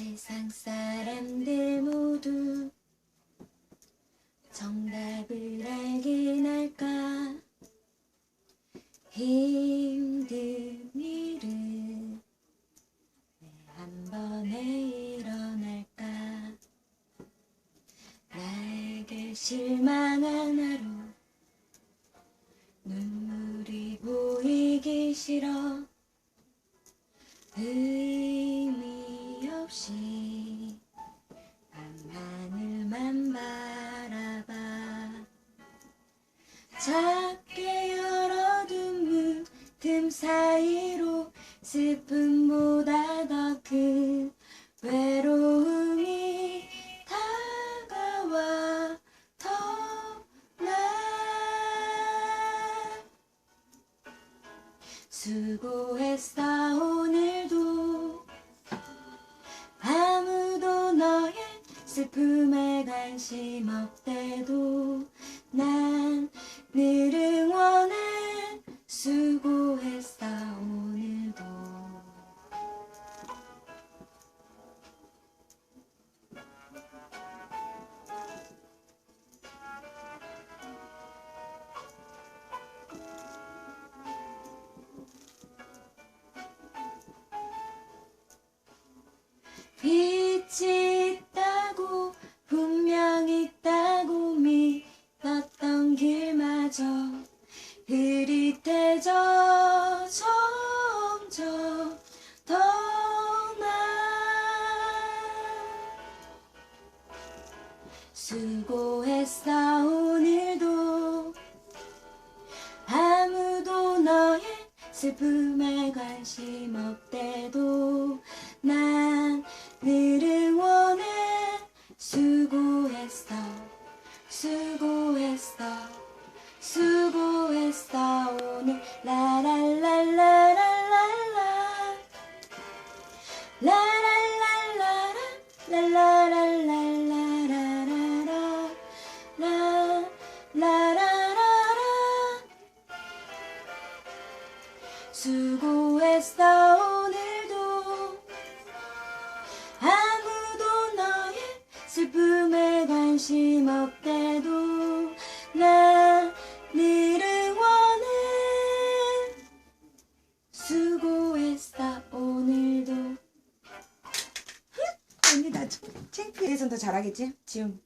세상 사람들 모두 정답을 알긴 할까? 힘든 일은 왜한 번에 일어날까? 나에게 실망한 하루. 눈물이 보이기 싫어 없이 밤하늘만 바라봐. 작게 열어둔 문 틈 사이로 슬픔보다 더 큰 외로움이 다가와 더나. 수고했어 슬픔에 관심 없대도 난 늘 응원해 수고했어 오늘도. 빛이 수고했어 오늘도 아무도 너의 슬픔에 관심 없대도 난늘 응원해 수고했어 오늘도. 아무도 너의 슬픔에 관심 없대도 난늘 응원해. 수고했어 오늘도. 언니 나 창피해서 더 잘하겠지? 지금